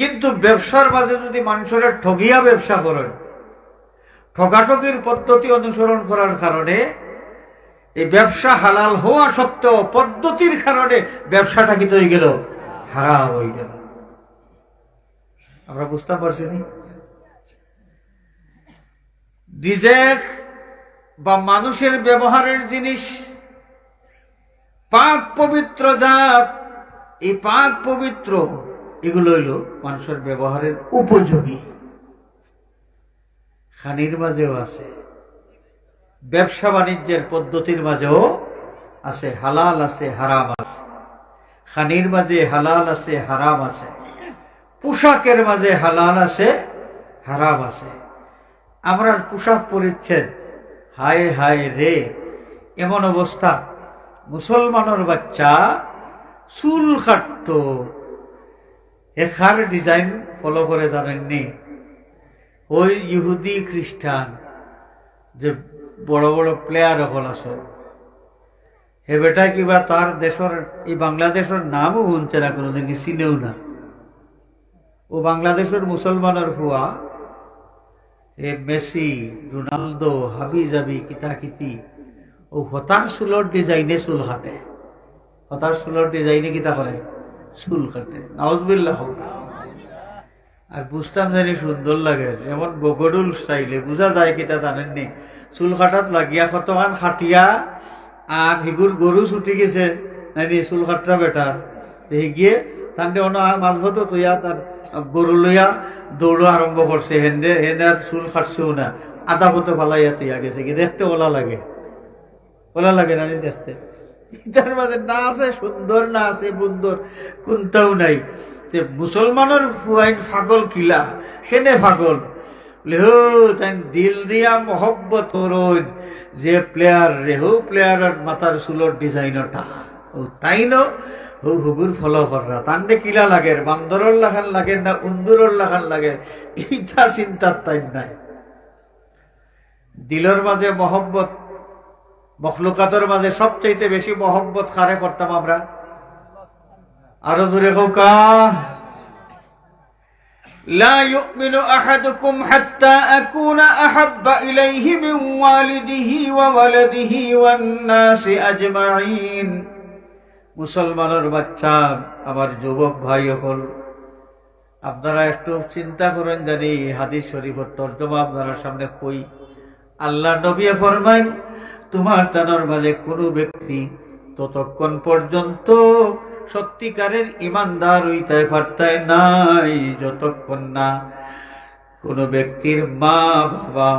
কিন্তু ব্যবসার মাঝে যদি মানুষের ঠগিয়া ব্যবসা করেন, ঠগাঠগির পদ্ধতি অনুসরণ করার কারণে, এই ব্যবসা হালাল হওয়া সত্ত্বেও পদ্ধতির কারণে ব্যবসাটা কিন্তু হয়ে গেল, হারাম হয়ে গেল। আমরা বুঝতে পারছি নি? বা মানুষের ব্যবহারের জিনিস, পাক পবিত্র জাত, এই পাক পবিত্র এগুলো হইল মানুষের ব্যবহারের উপযোগী। খানির মাঝেও আছে। ব্যবসা বাণিজ্যের পদ্ধতির মাঝেও আছে। হালাল আছে, হারাম আছে। খানির মাঝে হালাল আছে, হারাম আছে। পোশাকের মাঝে হালাল আছে, হারাম আছে। আমরা পোশাক পরিচ্ছেদ হায় হায় রে, এমন অবস্থা। মুসলমানের বাচ্চা চুল কাটত। এখার ডিজাইন ফলো করে জানেননি। ওই ইহুদি খ্রিস্টান যে বড় বড় প্লেয়ার হল আছে হে বেটা কিবা তার দেশের, এই বাংলাদেশের নামও শুনছে না কোনোদিন চিনেও না। ও বাংলাদেশের মুসলমানের হুয়া এ মেসি, রোনালদো, হাবি জাবি কিতা কিতি ও হতার চুলৰ ডিজাইনে চুল কাটে হতার চুলৰ ডিজাইনে কিতা করে? চুল কাটে। নাউজবিল্লাহ। আর বুঝতাম জানি সুন্দর লাগে, এমন বগডুল স্টাইলে। বুঝা যায় কিতা জানেননি চুল কাটাত লাগিয়া কতমান খাটিয়া, আর হিগুর গরু ছুটি গেছে। নাইনি চুল কাটরা বেটার গিয়ে তান্ডে অন মাঝভত তৈয়া তার গরু লইয়া দৌড় আরম্ভ করছে হেন্দে হেন্দে আর চুল কাটছেও না। আদা পথে ফালাইয়া তৈয়া গেছে। কি দেখতে ওলা লাগে। ওলা লাগে না দেখতে? তার মাঝে না আছে, সুন্দর না আছে বুন্দর কোনটাও নাই। তে মুসলমানের ফুয়াইন ফাগল কিলা? সেনে ফাগল? লেহো তাই দিল দিয়া মহব্বত করুন যে প্লেয়ার রেহু প্লেয়ারের মাথার চুলোর ডিজাইনটা ও, তাই ন? হু, হুগুর ফলো করা তান্ডে কিলা লাগে? বান্দরের লাখান লাগে না উন্দুরের লাখান লাগে? এইটা চিন্তার তাই নাই। দিলের মাঝে মহব্বত মখলুকাতের মাঝে সবচাইতে বেশি মহব্বত কারে করতাম আমরা আরো দূরে হোকা لا يؤمن أحدكم حتى أكون أحب إليه من والده وولده والناس أجمعين মুসলমানের বাচ্চা আমার যুবক ভাই হল আপনারা একটু চিন্তা করেন জানি হাদিস শরীফের তর্জমা আপনারা সামনে কই আল্লাহ নবী ফরমাইন তোমার তানোর মাঝে কোনো ব্যক্তি ততক্ষণ পর্যন্ত সত্যিকারের ইমানদার হইতে পারতায় নাই, যতক্ষণ না কোনো ব্যক্তির মা বাবা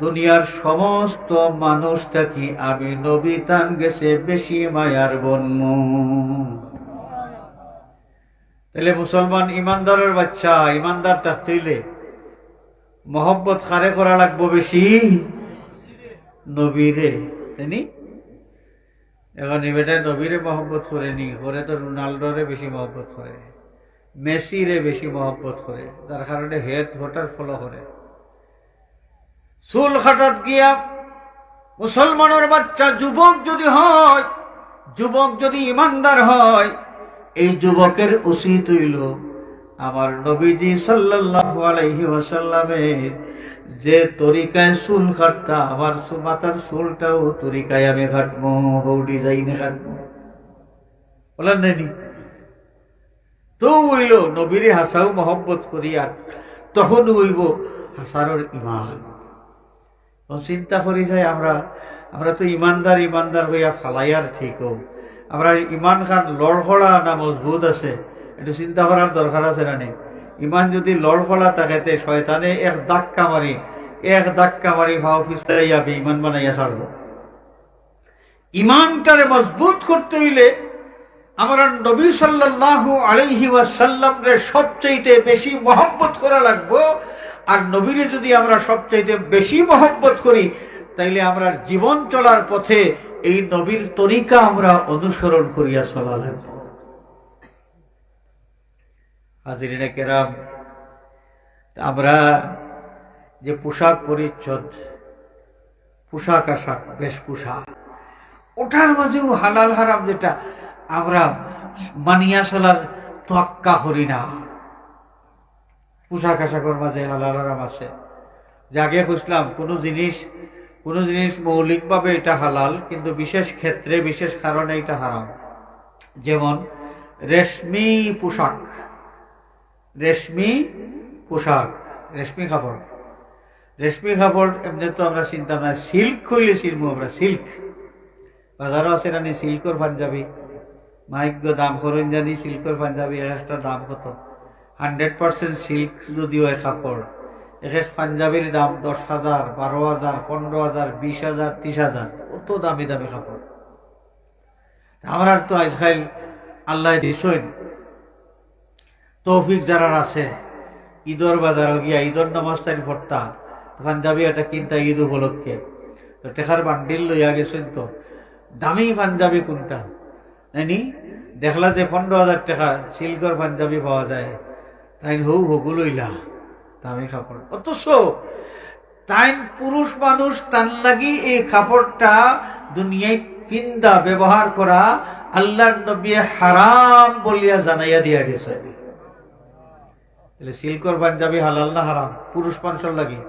দুনিয়ার সমস্ত মানুষ থাকি আমি নবী তান গেছে বেশি মায়ার বন্ম। তাহলে মুসলমান ইমানদারের বাচ্চা, ইমানদার থাকতেইলে মহব্বত কারে করা লাগবো বেশি? নবীরে তাইনি এখন এবেটায় নবীরে মহব্বত করে নি করে তো রোনাল্ডোরে বেশি মহব্বত করে, মেসিরে বেশি মহব্বত করে তার কারণে হেড ভোটার ফলো করে। চুল খাটাত গিয়া মুসলমানের বাচ্চা, যুবক যদি হয়, যুবক যদি ইমানদার হয়, এই যুবকের উচিত হইল আমার নবীজি সাল্লাল্লাহু আলাইহি ওয়াসাল্লামের যে তরিকায় চুল কাটতা আমার মাথার চুলটাও তরিকায় আমি কাটবো হৌডি যাইনে কাটবো বলেন নাইনি তো হইল নবীরে হাসাও মহব্বত করিয়া তখন হইব হাসারর ইমান চিন্তা করি যাই আমরা আমরা তো ইমানদার ইমানদার হইয়া ফালাইয়ার ঠিক হোক আমরা ইমান খান লড়খড়া না মজবুত আছে, একটু চিন্তা করার দরকার আছে না নেই ইমান যদি লড়খড়া থাকেতে শয়তানে এক ধাক্কা মারি, এক ধাক্কা মারি ভাও ফিসাইয়া ইমান বানাইয়া ছাড়ব। ইমানটারে মজবুত করতে হইলে আমরা নবী সাল্লাল্লাহু আলাইহি ওয়াসাল্লাম রে সবচাইতে বেশি মহব্বত করা লাগবো। আর নবীরে যদি আমরা সবচাইতে বেশি মহব্বত করি, তাইলে আমরা জীবন চলার পথে এই নবীর তরিকা আমরা অনুসরণ করিয়া চলা লাগব। হাজিরিনে কেরাম, আমরা যে পোশাক পরিচ্ছদ, পোশাক আশাক বেশভূষা ওটার মাঝেও হালাল হারাম যেটা, আমরা মানিয়া চলার তোয়াক্কা করি না। পোশাক আশাকর মাঝে হালাল হারাম আছে। আগে খুঁজলাম, কোনো জিনিস কোনো জিনিস মৌলিকভাবে এটা হালাল, কিন্তু বিশেষ ক্ষেত্রে, বিশেষ কারণে এটা হারাম। যেমন রেশমি পোশাক। রেশমি পোশাক, রেশমি কাপড়। রেশমি কাপড়, এমনি তো আমরা চিন্তা না সিল্ক কইলে চিনবো আমরা, সিল্ক। বাজারও আছে না সিল্কর পাঞ্জাবি। মাইক্য দাম করেন জানি, সিল্কর পাঞ্জাবি একটা দাম কত? হান্ড্রেড পার্সেন্ট সিল্ক যদি হয় কাপড়। এক এক পাঞ্জাবির দাম দশ হাজার, বারো হাজার, পনেরো হাজার, বিশ হাজার, ত্রিশ হাজার। কত দামি দামি কাপড়। আমরা তো আজকাল আল্লাহ দিছইন তৌফিক যারা আছে। ঈদর বাজারও গিয়া ঈদর নামাজ তাই ভর্তা পাঞ্জাবি একটা কিনতা ঈদ উপলক্ষে। তো টেকার বান্ডিল লইয়া গেছেন তো। দামি পাঞ্জাবি কোনটা? নাইনি দেখলা যে পনেরো হাজার টাকা সিল্কর পাঞ্জাবি পাওয়া যায়। তাই হৌ হগু লইলা। দামি কাপড়। অথচ তাই পুরুষ মানুষ তার লাগি এই কাপড়টা দুনিয়ায় ফিন্দা ব্যবহার করা আল্লাহর নবী হারাম বলিয়া জানাইয়া দিয়া গেছে। তাহলে সিল্কর পাঞ্জাবি হালাল না হারাম? পুরুষ মানুষের লাগে।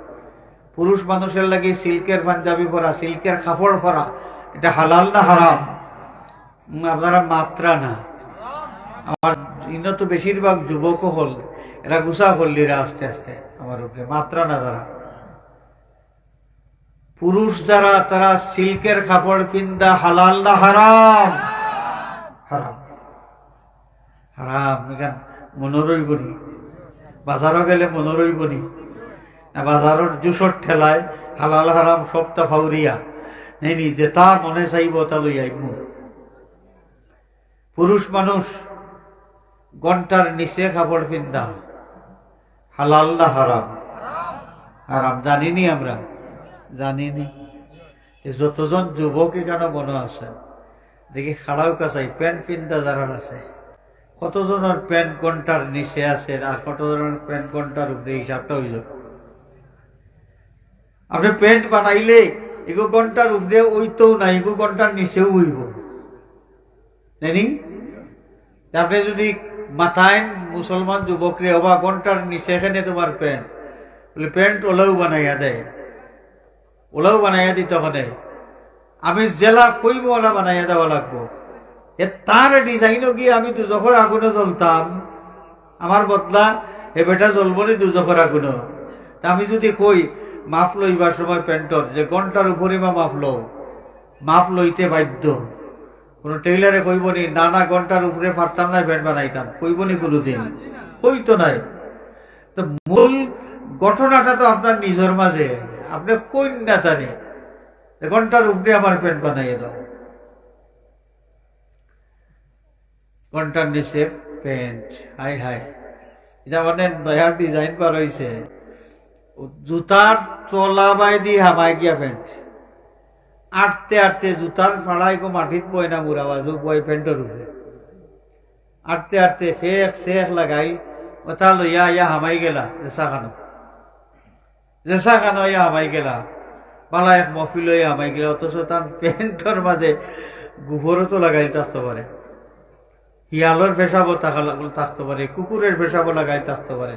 পুরুষ মানুষের লাগে সিল্কের পাঞ্জাবি পরা, সিল্কের কাপড় পরা, এটা হালাল না হারাম? আপনারা মাত্রা না। আমার ইন্য তো বেশিরভাগ যুবক হল, এরা গুছা করলিরা আস্তে আস্তে আমার উপরে। মাত্রা না তারা। পুরুষ যারা, তারা সিল্কের কাপড় পিন্দা হালাল না হারাম? হারাম। হারাম, এখান মনোরই বনি বাজারও গেলে মনোরই বনি বাজারের জুসর ঠেলায় হালাল হারাম সবটা ফাউরিয়া নেনি যে তা মনে চাইব তা লই আইব পুরুষ মানুষ ঘণ্টার নিচে কাপড় পিন্দা হালাল না হারাম হারাম জানিনি আমরা? জানিনি যতজন যুবক এখানে মনে আছে। দেখি খাড়াও কাছাই প্যান্ট পিন্দা যারা আছে। কতজনের প্যান্ট ঘণ্টার নিচে আছে আর কতজনের প্যান্ট ঘণ্টার উপরে হিসাবটা হইল? আপনি প্যান্ট বানাইলে এগো ঘণ্টার উপরে ওইতেও না, এগো ঘণ্টার নিচেও হইব। জানি আপনি যদি মাথায় মুসলমান যুবকরে হবা ঘণ্টার নিচে এখানে তোমার প্যান্ট বলে প্যান্ট ওলাও বানাইয়া দেয়। ওলাও বানাইয়া দিতে হবে আমি জেলা কইব ওলা বানাইয়া দেওয়া লাগবো। এ তার ডিজাইনও গিয়ে আমি দুজখর আগুনে জ্বলতাম। আমার বদলা, এ বেটা জ্বলব নি দুজখর আগুনে। তা আমি যদি কই, মাপ লইবার সময় প্যান্টর যে ঘণ্টার উপরে মা মাপ লও। মাপ লইতে বাধ্য। কোনো টেইলারে কইব নি নানা ঘণ্টার উপরে পারতাম না প্যান্ট বানাইতাম কইব নি কোনোদিন। কই তো নাই। তো মূল ঘটনাটা তো আপনার নিজের মাঝে আপনি না জানে ঘণ্টার উপরে আমার প্যান্ট বানাইয়ে দাও। ঘণ্টার নিচে প্যান্ট হাই হাই। এটা মানে নয়ার ডিজাইন করা হয়েছে জুতার তলা বাই দি হামাই গিয়া প্যান্ট আটতে আটতে জুতার ফাড়াই গো মাটিত বই না মুরা বাজু বই প্যান্টের উপরে। আটতে আটতে ফেক শেখ লাগাই ওটা লইয়া ইয়া হামাই গেলা জেসা খানো। জেসা খানো ইয়া হামাই গেলা। পালা এক মফিল হয়ে হামাই গেলা, অথচ তার প্যান্টর মাঝে গোবরও তো লাগাই থাকতে পারে। শিয়ালর পেশাবো থাকতে পারে, কুকুরের পেশাবো লাগাই থাকতে পারে।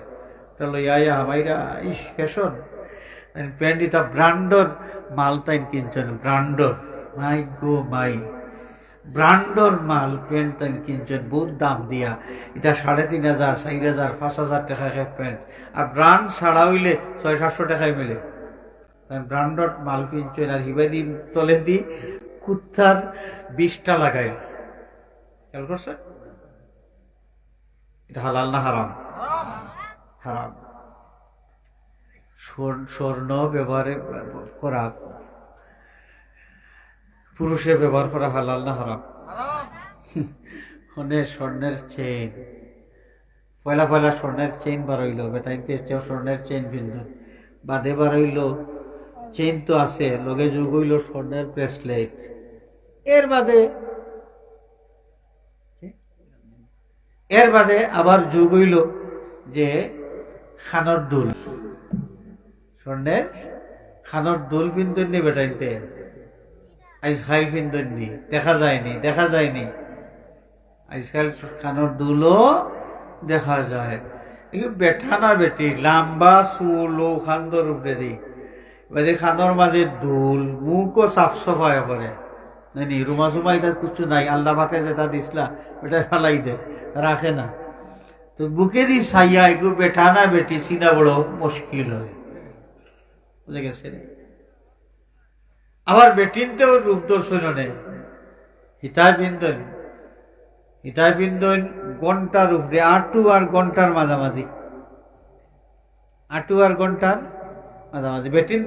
তাহলে ইয়া হামাইরা ইস ফ্যাশন প্যান্ট এটা ব্রান্ডর মাল তাই কিনছেন, ব্রান্ডর। মাই গো, মাই। ব্রান্ডর মাল প্যান্ট তাই কিনছেন, বহুত দাম দিয়া। এটা সাড়ে তিন হাজার, চার হাজার, পাঁচ হাজার টাকা এক প্যান্ট। আর ব্রান্ড ছাড়া হইলে ছয়, সাতশো টাকায় মেলে। ব্রান্ডর মাল কিনছেন, আর হিবাই দিন তলে দি, কুত্তার বিষটা লাগাই খেয়াল করছেন? এটা হালাল না হারাম? হারাম। স্বর্ণ- ব্যবহারে করা, পুরুষে ব্যবহার করা হালাল না হারাম? মানে স্বর্ণের চেইন পয়লা পয়লা স্বর্ণের চেইন বার হইল বেটাইতে চেয়েও স্বর্ণের চেইন পিন্ধন বাদে বার হইল চেইন তো আছে, লগে যুগ হইল স্বর্ণের ব্রেসলেট এর বাদে এর বাদে আবার যুগ হইল যে খানর দুল। স্বর্ণের খানর দুল পিন্দনি বেটাইতে আজকাল পিন্দনি দেখা যায়নি দেখা যায়নি। আজকাল খানর দুলও দেখা যায়। বেঠা না বেটি লাম্বা চুল ও খান্দর উপরে দি। এবারে খানোর মাঝে দুল মুখও সাফ সফাই করে নানি রুমা সুমা কিছু নাই? আল্লাহ পাকে যেটা ওটা রাখে না। তো বুকেরই বেঠা না বেটি, চিনা বড় মুশকিল হয়। বুঝে গেছে আবার বেটিনতেও রূপ দর্শন নেই। হিতায় পিন্দন হিতায় পিন্দন ঘণ্টার উপরে আটু আর ঘণ্টার মাঝামাঝি। আটু আর ঘণ্টার মাঝামাঝি। বেটিন